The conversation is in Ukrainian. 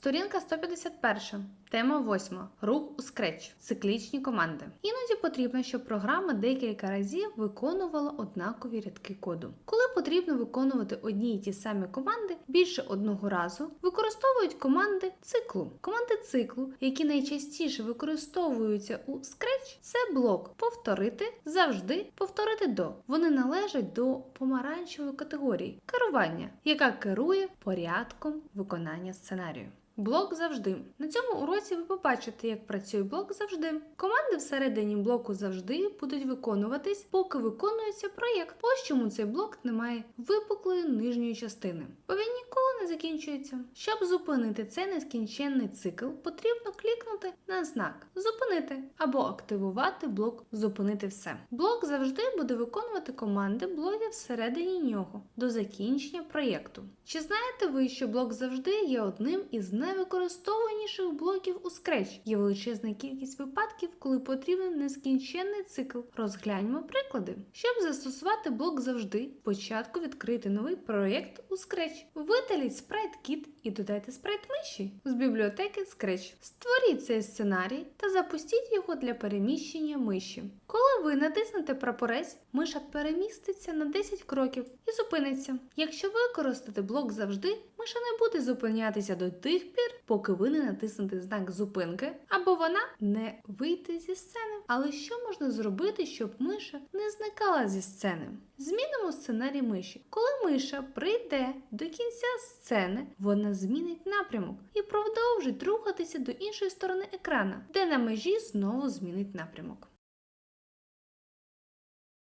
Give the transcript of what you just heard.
Сторінка 151. Тема 8. Рух у скретч. Циклічні команди. Іноді потрібно, щоб програма декілька разів виконувала однакові рядки коду. Коли потрібно виконувати одні й ті самі команди більше одного разу, використовують команди циклу. Команди циклу, які найчастіше використовуються у Scratch, це блок повторити, завжди, повторити до. Вони належать до помаранчевої категорії керування, яка керує порядком виконання сценарію. Блок завжди. На цьому уроці ви побачите, як працює блок завжди. Команди всередині блоку завжди будуть виконуватись, поки виконується проєкт. Ось чому цей блок не має випуклої нижньої частини, бо він ніколи не закінчується. Щоб зупинити цей нескінченний цикл, потрібно клікнути на знак Зупинити або активувати блок Зупинити все. Блок завжди буде виконувати команди блогів всередині нього до закінчення проєкту. Чи знаєте ви, що блок завжди є одним із найвикористовуваніших блоків у Scratch? Є величезна кількість випадків, коли потрібен нескінченний цикл. Розгляньмо приклади. Щоб застосувати блок завжди, спочатку відкрити новий проєкт у Scratch. Видаліть SpriteKit і додайте спрайт миші з бібліотеки Scratch. Створіть цей сценарій та запустіть його для переміщення миші. Коли ви натиснете прапорець, миша переміститься на 10 кроків і зупиниться. Якщо використати блок завжди, миша не буде зупинятися до тих пір, поки ви не натиснете знак зупинки, або вона не вийде зі сцени. Але що можна зробити, щоб миша не зникала зі сцени? Змінимо сценарій миші. Коли миша прийде до кінця сцени, вона змінить напрямок і продовжить рухатися до іншої сторони екрана, де на межі знову змінить напрямок.